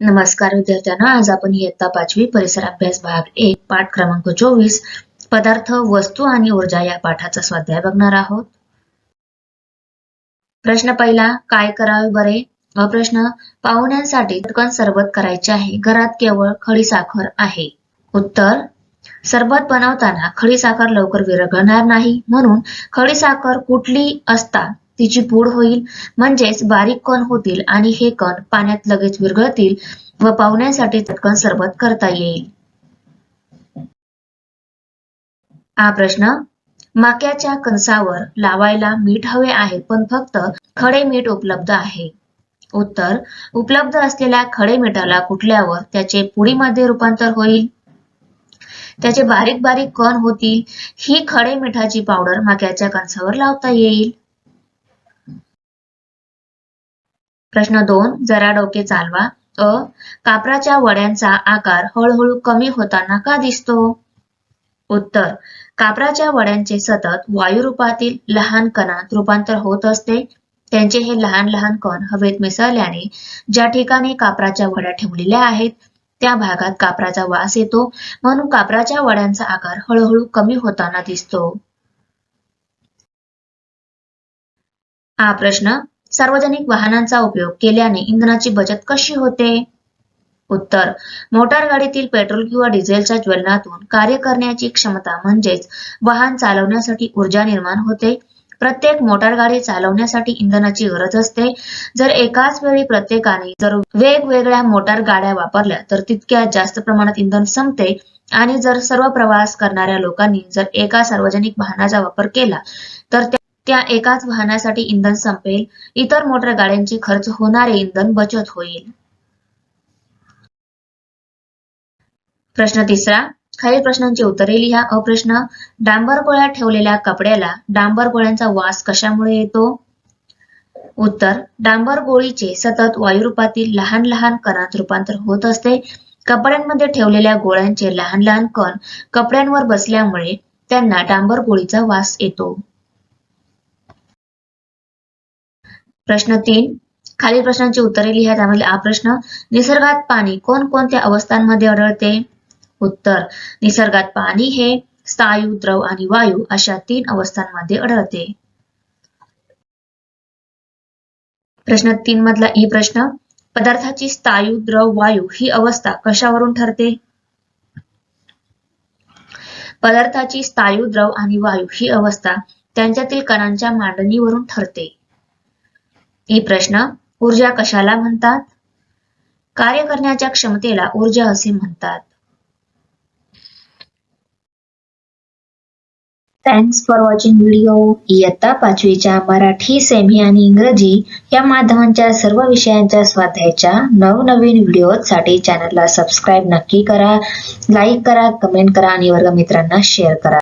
नमस्कार विद्यार्थ्यांना आज आपण इयत्ता पाचवी परिसर अभ्यास भाग एक पाठ क्रमांक चोवीस पदार्थ वस्तू आणि ऊर्जा या पाठाचा स्वाध्याय बघणार आहोत. प्रश्न पहिला काय करावे बरे? व प्रश्न पाहुण्यांसाठी पटकन सरबत करायचे आहे. घरात केवळ खडी साखर आहे. उत्तर सरबत बनवताना खडी साखर लवकर विरघळणार नाही. म्हणून खडी साखर कुठली असता तिची पूड होईल. म्हणजेच बारीक कण होतील आणि हे कण पाण्यात लगेच विरघळतील व पाहुण्यांसाठी चटकन सरबत करता येईल. हा प्रश्न. माक्याच्या कणसावर लावायला मीठ हवे आहे पण फक्त खडे मीठ उपलब्ध आहे. उत्तर. उपलब्ध असलेल्या खडे मिठाला कुठल्यावर त्याचे पुडीमध्ये रूपांतर होईल? त्याचे बारीक बारीक कण होतील. ही खडे मिठाची पावडर माक्याच्या कणसावर लावता येईल. प्रश्न दोन जरा डोके चालवा. अ कापराच्या वड्यांचा आकार हळूहळू कमी होताना का दिसतो? उत्तर कापराच्या वड्यांचे सतत वायुरूपातील लहान कणात रूपांतर होत असते. त्यांचे हे लहान लहान कण हवेत मिसळल्याने ज्या ठिकाणी कापराच्या वड्या ठेवलेल्या आहेत त्या भागात कापराचा वास येतो. म्हणून कापराच्या वड्यांचा आकार हळूहळू कमी होताना दिसतो. हा प्रश्न सार्वजनिक वाहनांचा उपयोग केल्याने इंधनाची बचत कशी होते? उत्तर मोटार गाडीतील पेट्रोल किंवा डिझेलच्या ज्वलनातून कार्य करण्याची क्षमता म्हणजेच वाहन चालवण्यासाठी ऊर्जा निर्माण होते. प्रत्येक मोटार गाडी चालवण्यासाठी इंधनाची गरज असते. जर एकाच वेळी प्रत्येकाने जर वेगवेगळ्या मोटार गाड्या वापरल्या तर तितक्या जास्त प्रमाणात इंधन संपते. आणि जर सर्व प्रवास करणाऱ्या लोकांनी जर एका सार्वजनिक वाहनाचा वापर केला तर त्या- एकाच वाहनासाठी इंधन संपेल इतर मोटर गाड्यांचे खर्च होणारे इंधन बचत होईल. प्रश्न तिसरा खालील प्रश्नांची उत्तरे लिहा. अप्रश्न डांबर गोळ्या ठेवलेल्या कपड्याला डांबर गोळ्यांचा वास कशामुळे येतो? उत्तर डांबर गोळीचे सतत वायुरूपातील लहान लहान कणात रूपांतर होत असते. कपड्यांमध्ये ठेवलेल्या गोळ्यांचे लहान लहान कण कपड्यांवर बसल्यामुळे त्यांना डांबर गोळीचा वास येतो. प्रश्न तीन. खालील प्रश्नांची उत्तरे लिहा त्यामध्ये हा प्रश्न. निसर्गात पाणी कोणकोणत्या अवस्थांमध्ये आढळते? उत्तर. निसर्गात पाणी हे स्थायू द्रव आणि वायू अशा तीन अवस्थांमध्ये आढळते. प्रश्न तीन मधला ई प्रश्न. पदार्थाची स्थायू द्रव वायू ही अवस्था कशावरून ठरते? पदार्थाची स्थायू द्रव आणि वायू ही अवस्था त्यांच्यातील कणांच्या मांडणीवरून ठरते. ई प्रश्न ऊर्जा कशाला म्हणतात? कार्य करण्याच्या क्षमतेला ऊर्जा असे म्हणतात. थँक्स फॉर वॉचिंग व्हिडिओ इयत्ता पाचवीच्या मराठी सेमी आणि इंग्रजी या माध्यमांच्या सर्व विषयांच्या स्वाध्यायाच्या नवनवीन व्हिडिओसाठी चॅनलला सबस्क्राईब नक्की करा. लाईक करा कमेंट करा आणि वर्गमित्रांना शेअर करा.